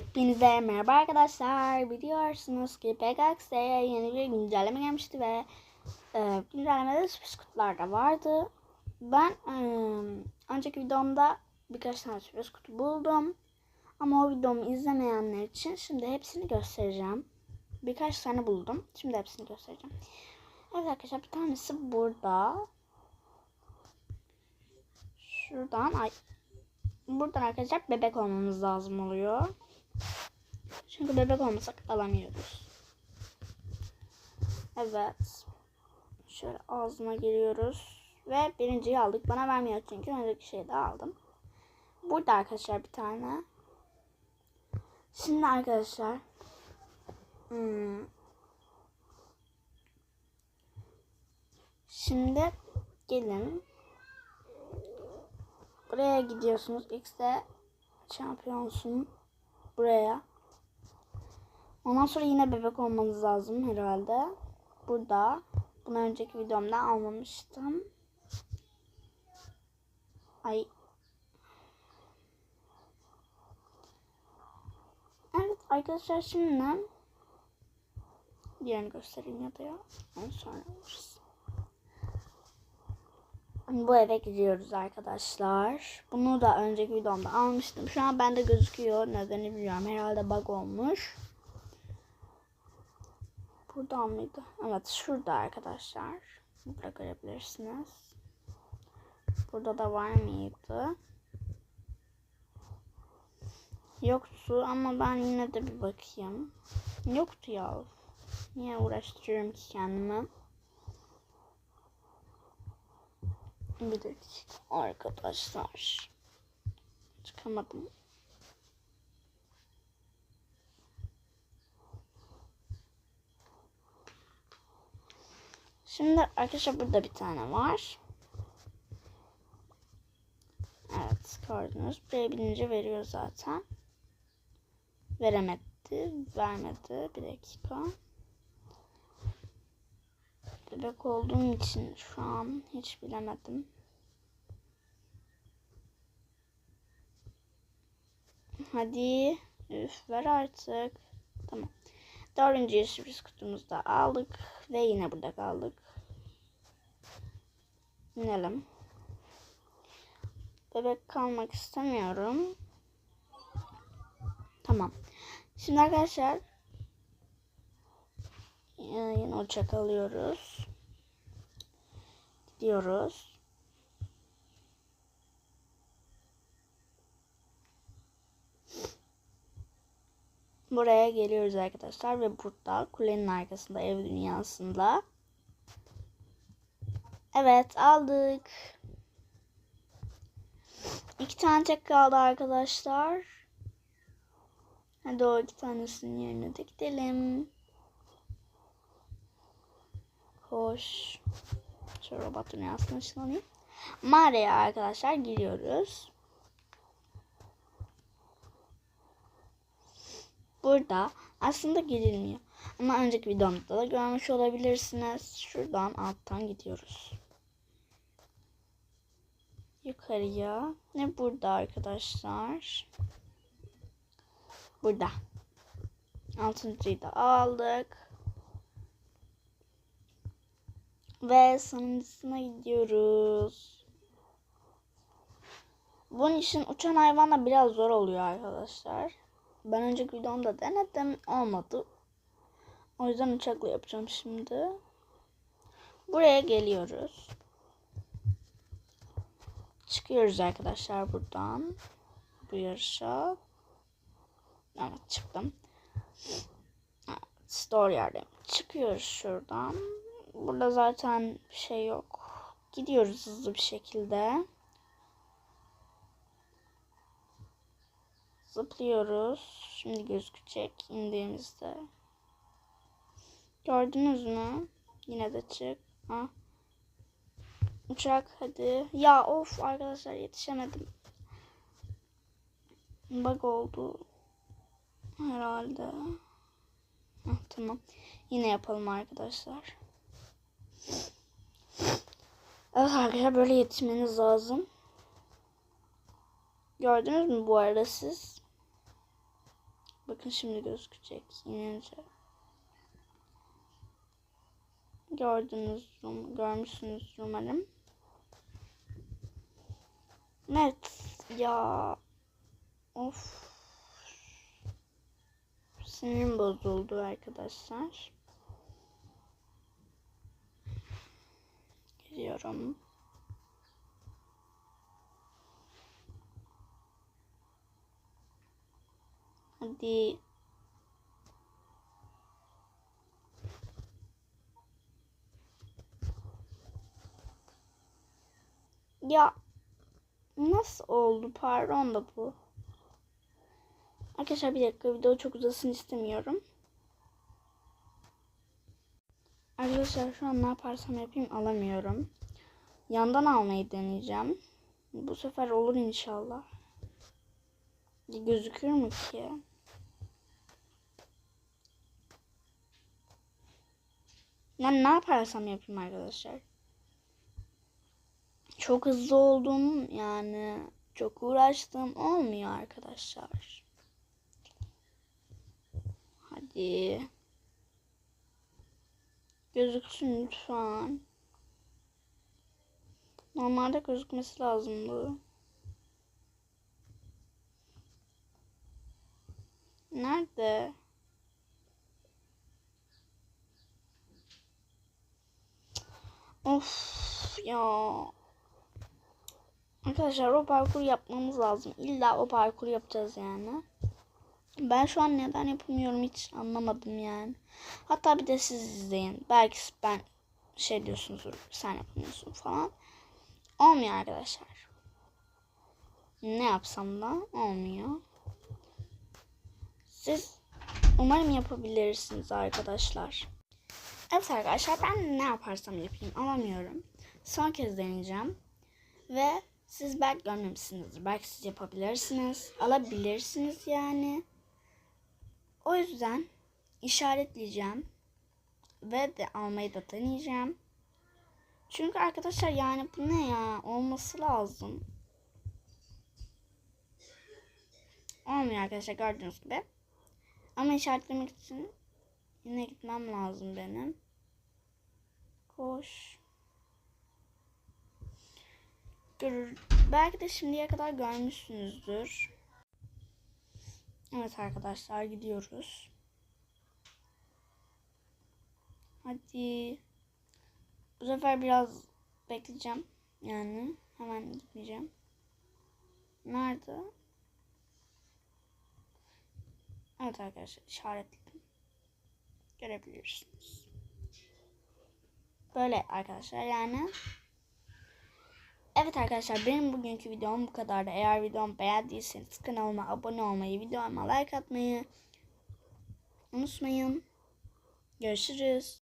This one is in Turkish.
Hepinize merhaba arkadaşlar. Biliyorsunuz ki PKX'e yeni bir güncelleme gelmişti ve e, güncellemede sürpriz kutular da vardı. Ben e, önceki videomda birkaç tane sürpriz kutu buldum. Ama o videomu izlemeyenler için şimdi hepsini göstereceğim. Birkaç tane buldum. Şimdi hepsini göstereceğim. Evet arkadaşlar bir tanesi burada. Şuradan ay buradan arkadaşlar bebek olmamız lazım oluyor. Çünkü bebek olmasak alamıyoruz. Evet. Şöyle ağzına giriyoruz. Ve birinciyi aldık. Bana vermiyor çünkü önceki şeyi de aldım. Burada arkadaşlar bir tane. Şimdi arkadaşlar. Hmm. Şimdi gelin. Buraya gidiyorsunuz. X'de şampiyonsun. Buraya. Ondan sonra yine bebek olmanız lazım herhalde. Burada. Bunu önceki videomda almamıştım. Ay. Evet arkadaşlar şimdi diğerini göstereyim ya da ya. Onu sonra alırız. Bu eve gidiyoruz arkadaşlar. Bunu da önceki videomda almıştım. Şu an bende gözüküyor. Nedeni bilmiyorum. Herhalde bug olmuş. Buradan mıydı? Evet şurada arkadaşlar. Burada görebilirsiniz. Burada da var mıydı? Yoktu ama ben yine de bir bakayım. Yoktu ya. Niye uğraştırıyorum ki kendimi? Bir dakika arkadaşlar. Çıkamadım. Şimdi arkadaşlar burada bir tane var. Evet gördünüz. Buraya binince veriyor zaten. Veremedi. Vermedi. Bir dakika. Bebek olduğum için şu an hiç bilemedim. Hadi. Üf ver artık. Tamam. Dördüncü sürpriz kutumuzu da aldık. Ve yine burada kaldık. İnelim. Bebek kalmak istemiyorum. Tamam. Şimdi arkadaşlar yine uçak alıyoruz. Gidiyoruz. Buraya geliyoruz arkadaşlar ve burada kulenin arkasında ev dünyasında. Evet aldık. İki tane tek kaldı arkadaşlar. Hadi o iki tanesinin yerine de gidelim. Koş. Şu robot dünyasına ışınlanayım. Mağaraya arkadaşlar giriyoruz. Burada aslında girilmiyor. Ama önceki videomda da görmüş olabilirsiniz. Şuradan alttan gidiyoruz. Yukarıya. Ne burada arkadaşlar? Burada. Altıncıyı da aldık. Ve sonuncusuna gidiyoruz. Bunun için uçan hayvanla biraz zor oluyor arkadaşlar. Ben önceki videomda denedim. Olmadı. O yüzden uçakla yapacağım şimdi. Buraya geliyoruz. Çıkıyoruz arkadaşlar buradan. Bu yarışa. Evet çıktım. Evet, store yerdeyim. Çıkıyoruz şuradan. Burada zaten bir şey yok. Gidiyoruz hızlı bir şekilde. Zıplıyoruz. Şimdi gözükecek indiğimizde. Gördünüz mü? Yine de çık. Ha. Uçak hadi. Ya of arkadaşlar yetişemedim. Bug oldu. Herhalde. Heh, tamam. Yine yapalım arkadaşlar. Evet arkadaşlar böyle yetişmeniz lazım. Gördünüz mü bu arada siz? Bakın şimdi gözükecek. İnince. Gördünüz, görmüşsünüz umarım. Evet ya. Of. Sinirim bozuldu arkadaşlar. Geliyorum. Hadi. Ya nasıl oldu? Pardon da bu. Arkadaşlar bir dakika video çok uzasın istemiyorum. Arkadaşlar şu an ne yaparsam yapayım alamıyorum. Yandan almayı deneyeceğim. Bu sefer olur inşallah. Gözükür mü ki? Yani ne yaparsam yapayım arkadaşlar. Çok hızlı oldum yani çok uğraştım olmuyor arkadaşlar. Hadi. Gözüksün lütfen. Normalde gözükmesi lazımdı. Nerede? Of ya. Arkadaşlar o parkur yapmamız lazım. İlla o parkur yapacağız yani. Ben şu an neden yapamıyorum hiç anlamadım yani. Hatta bir de siz izleyin. Belki ben şey diyorsunuzdur sen yapamıyorsun falan. Olmuyor arkadaşlar. Ne yapsam da olmuyor. Siz umarım yapabilirsiniz arkadaşlar. Evet arkadaşlar ben ne yaparsam yapayım alamıyorum. Son kez deneyeceğim. Ve siz belki görmemişsinizdir. Belki siz yapabilirsiniz. Alabilirsiniz yani. O yüzden işaretleyeceğim. Ve de almayı da deneyeceğim. Çünkü arkadaşlar yani bu ne ya? Olması lazım. Olmuyor arkadaşlar gördüğünüz gibi. Ama işaretlemek için yine gitmem lazım benim. Koş. Görür. Belki de şimdiye kadar görmüşsünüzdür. Evet arkadaşlar gidiyoruz. Hadi. Bu sefer biraz bekleyeceğim. Yani hemen gitmeyeceğim. Nerede? Evet arkadaşlar işaretledim. Görebilirsiniz. Böyle arkadaşlar yani. Evet arkadaşlar benim bugünkü videom bu kadardı. Eğer videomu beğendiyseniz kanalıma abone olmayı, videoma like atmayı unutmayın. Görüşürüz.